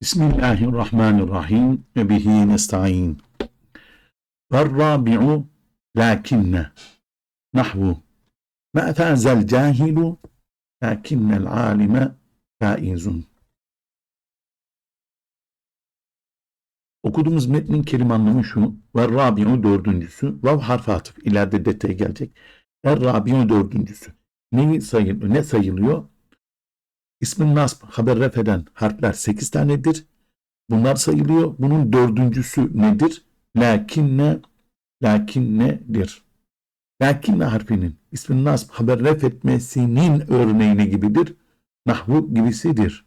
Bismillahirrahmanirrahim ve bihi nesta'in. Ve lakinne nahvu ma fazel cahilu lakinnel alime faizun. Okuduğumuz metnin kelime anlamı şu. Ve rabi'u dördüncüsü. Vav harfi atıf. İleride detay gelecek. Ve rabi'u dördüncüsü. Neyi sayılıyor? Ne sayılıyor? İsmin nasb haber ref eden harfler 8 tanedir. Bunlar sayılıyor. Bunun dördüncüsü nedir? Lakinne lakinnedir. Lakinne harfinin ismin nasb haber ref etmesinin örneğine gibidir. Nahvu gibisidir.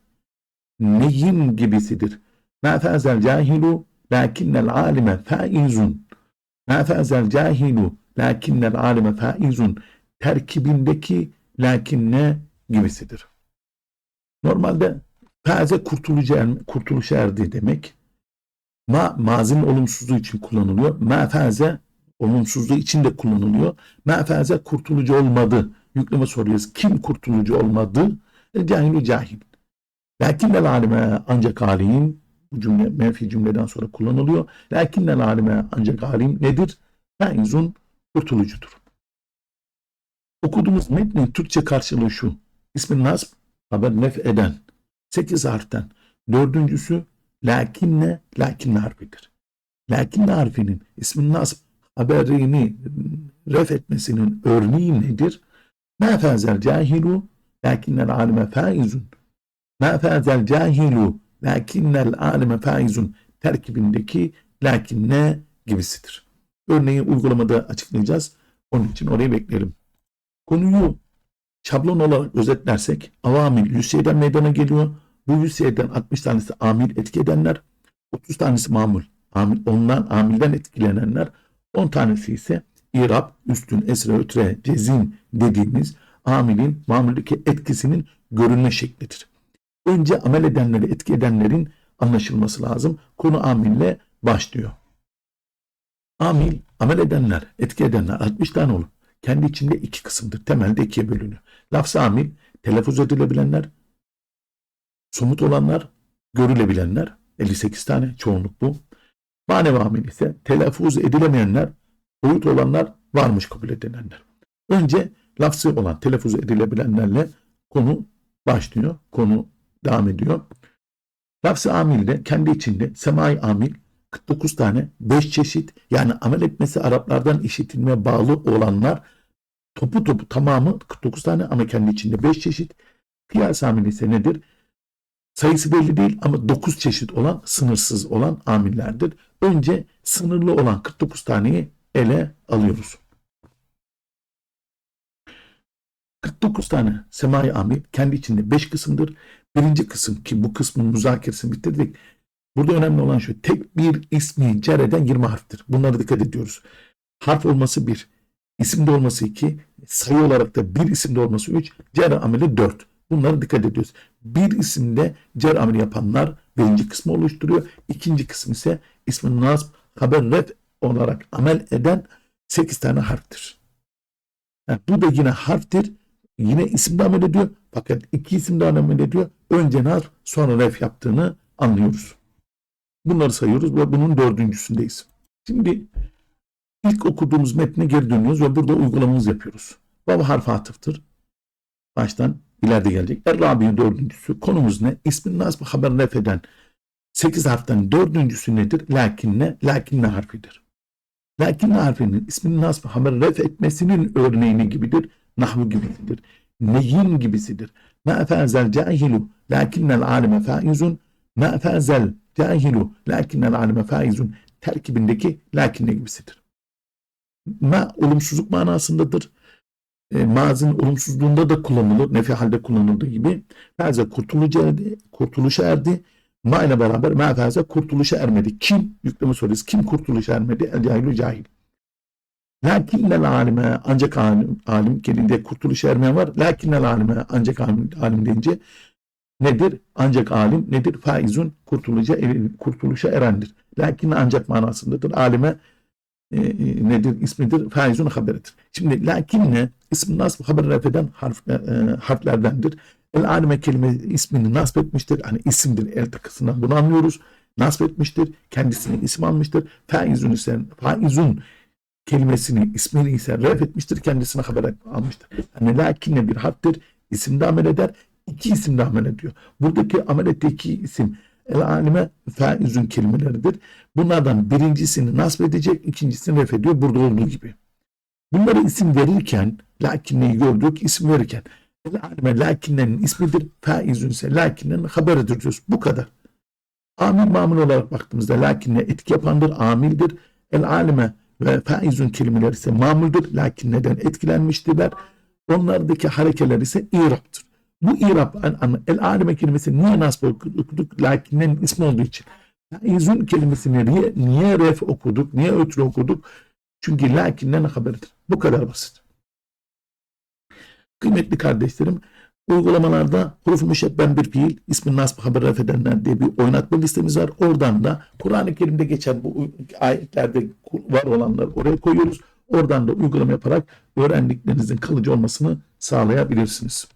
Neyin gibisidir. Ma fazel cahilu lakinnel alime faizun. Ma fazel cahilu lakinnel alime faizun. Terkibindeki lakinne gibisidir. Normalde taze kurtuluşa, er, kurtuluşa erdi demek. Ma mazinin olumsuzluğu için kullanılıyor. Ma faze olumsuzluğu için de kullanılıyor. Ma faze kurtulucu olmadı. Yükleme soruyoruz. Kim kurtulucu olmadı? E, cahil cahil. Lakinnel alime ancak alim bu cümle menfi cümleden sonra kullanılıyor. Lakinnel alime ancak alim nedir? Faizun kurtulucudur. Okuduğumuz metnin Türkçe karşılığı şu. İsmin nasb haber nef eden. Sekiz harften. Dördüncüsü lakinne lakinne harfidir. Lakinne harfinin ismin nasb haberini ref etmesinin örneği nedir? Ma fazel cahilu lakinnel alime faizun. Ma fazel cahilu lakinnel alime faizun terkibindeki lakinne gibisidir. Örneği uygulamada açıklayacağız. Onun için orayı bekleyelim. Konuyu şablon olarak özetlersek avamil 100 şeyden meydana geliyor. Bu 100 şeyden 60 tanesi amil etki edenler, 30 tanesi mamul, amil, ondan amilden etkilenenler, 10 tanesi ise irab, üstün, esre, ötre, cezin dediğimiz amilin mamuldeki etkisinin görünme şeklidir. Önce amel edenleri etki edenlerin anlaşılması lazım. Konu amille başlıyor. Amil, amel edenler, etki edenler 60 tane olur kendi içinde iki kısımdır. Temelde ikiye bölünüyor. Lafz-ı amil telaffuz edilebilenler, somut olanlar, görülebilenler 58 tane çoğunluk bu. Manevi amil ise telaffuz edilemeyenler, boyut olanlar, varmış kabul edilenler. Önce lafzı olan telaffuz edilebilenlerle konu başlıyor. Konu devam ediyor. Lafz-ı amil de kendi içinde semai amil 49 tane 5 çeşit yani amel etmesi Araplardan işitilmeye bağlı olanlar topu topu tamamı 49 tane ama kendi içinde 5 çeşit. Kıyas amil ise nedir? Sayısı belli değil ama 9 çeşit olan sınırsız olan amillerdir. Önce sınırlı olan 49 taneyi ele alıyoruz. 49 tane semai amil kendi içinde 5 kısımdır. Birinci kısım ki bu kısmın müzakeresini bitirdik. Burada önemli olan şu. Tek bir ismi cer eden 20 harftir. Bunlara dikkat ediyoruz. Harf olması 1. isimde olması 2. Sayı olarak da bir isimde olması 3. Cer ameli 4. Bunlara dikkat ediyoruz. Bir isimde cer ameli yapanlar birinci kısmı oluşturuyor. İkinci kısım ise ismin nasb haber red olarak amel eden 8 tane harftir. Yani bu da yine harftir. Yine isimde amel ediyor. Fakat iki isimde amel ediyor. Önce nasb sonra ref yaptığını anlıyoruz. Bunları sayıyoruz ve bunun dördüncüsündeyiz. Şimdi ilk okuduğumuz metne geri dönüyoruz ve burada uygulamamızı yapıyoruz. Baba harfi atıftır. Baştan ileride gelecek. Er-Rabi'nin dördüncüsü. Konumuz ne? İsmin nasıl haber nefeden. Sekiz harften dördüncüsü nedir? Lakinne, lakinne harfidir. Lakinne harfinin ismin nasıl haber ref etmesinin örneğini gibidir. Nahvu gibisidir. Neyin gibisidir. Ma fezel cahilu lakinnel alime faizun ma fezel cahilu lakinnel alime faizun terkibindeki lakinne gibisidir. Ma olumsuzluk manasındadır. E, mazin olumsuzluğunda da kullanılır. Nefi halde kullanıldığı gibi. Faze kurtuluşa erdi. Kurtuluşa erdi. Ma ile beraber ma faze kurtuluşa ermedi. Kim? Yükleme soruyoruz. Kim kurtuluşa ermedi? El cahilu cahil. Lakinnel alime ancak alim, alim kelinde kurtuluşa ermeyen var. Lakinnel alime ancak alim, alim deyince nedir? Ancak alim nedir? Faizun kurtuluşa, kurtuluşa erendir. Lakin ancak manasındadır. Alime e, e, nedir ismidir? Faizun haberidir. Şimdi lakinne ismi nasb haber refeden harf, e, e, harflerdendir. El alime kelime ismini nasb etmiştir. Hani isimdir el takısından bunu anlıyoruz. Nasb etmiştir. Kendisine isim almıştır. Faizun ise faizun kelimesini ismini ise ref etmiştir. Kendisine haber almıştır. Yani lakinne bir harftir. İsimde amel eder. İki isimde amel ediyor. Buradaki amel ettiği isim el alime faizun kelimeleridir. Bunlardan birincisini nasb edecek, ikincisini ref ediyor. Burada olduğu gibi. Bunlara isim verirken, lakinneyi gördük, isim verirken, el alime lakinnenin ismidir, faizun ise lakinnenin haberidir diyoruz. Bu kadar. Amil mamul olarak baktığımızda lakinne etki yapandır, amildir. El alime ve faizun kelimeler ise mamuldür. Lakin neden etkilenmiştirler? Onlardaki harekeler ise iraptır. Bu irap, an- an- el alime kelimesi niye nasb okuduk? Lakinnenin ismi olduğu için. Faizun kelimesini niye, niye ref okuduk? Niye ötürü okuduk? Çünkü lakinnen haberidir. Bu kadar basit. Kıymetli kardeşlerim, uygulamalarda huruf müşebben bir fiil, ismin nasb haber ref edenler diye bir oynatma listemiz var. Oradan da Kur'an-ı Kerim'de geçen bu ayetlerde var olanları oraya koyuyoruz. Oradan da uygulama yaparak öğrendiklerinizin kalıcı olmasını sağlayabilirsiniz.